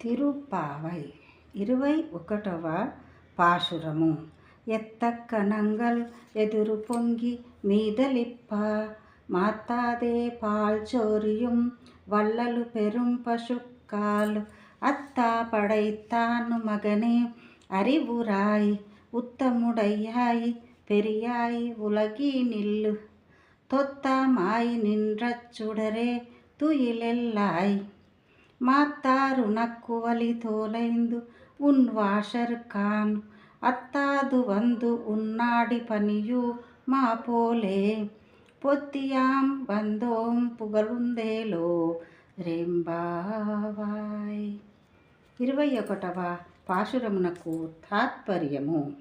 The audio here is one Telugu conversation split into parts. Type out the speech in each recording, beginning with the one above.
తిరుపావై ఇరవై ఒకటవ పాశురము ఎత్తక్క నంగల్ ఎదురు పొంగి మీదలిప్ప மாத்தாதே பால் சோரியும் வள்ளலு பெரும் பசுக்கால் அத்தா படைத்தானு மகனே அறிவுராய் உத்தமுடையாய் பெரியாய் உலகி நில்லு தொத்தாமாய் நின்ற சுடரே துயிலெல்லாய் ಮಾತಾರು నక్కు ತೋಲೈಂದು ఉన్ వాషర్ ఖాన్ అత్తాదు వందు ఉన్నాడి పనియు మా పోలే పొత్తియాం బంధోం పుగలుందేలో రెంబావాయ్. ఇరవై ఒకటవ పాశురమునకు తాత్పర్యము.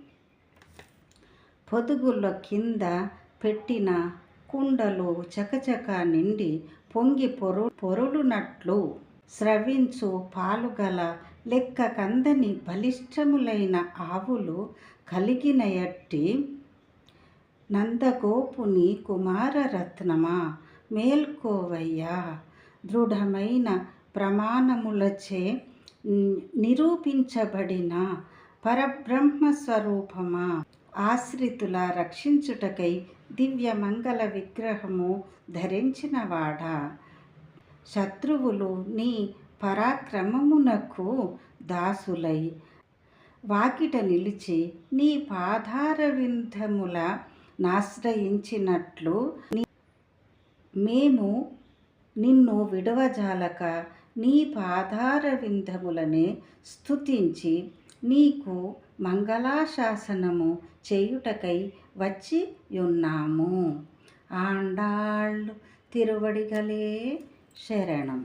పొదుగుల కింద పెట్టిన కుండలో చకచక నిండి పొంగి పొరు పొరులునట్లు స్రవించు పాలుగల లెక్క కందని బలిష్టములైన ఆవులు కలిగినయట్టి నందగోపుని కుమారరత్నమా మేల్కోవయ్యా. దృఢమైన ప్రమాణములచే నిరూపించబడిన పరబ్రహ్మ స్వరూపమా ఆశ్రితుల రక్షించుటకై దివ్య మంగళ విగ్రహము ధరించినవాడా. శత్రువులు నీ పరాక్రమమునకు దాసులై. వాకిట నిలిచి నీ పాదార వింధముల నాశ్రయించినట్లు మేము నిన్ను విడవజాలక నీ పాదార వింధములనే స్తుతించి నీకు మంగళాశాసనము చేయుటకై వచ్చి ఉన్నాము ఆండాళ్ళు తిరువడిగలే ഷെയർ ചെയ്യണം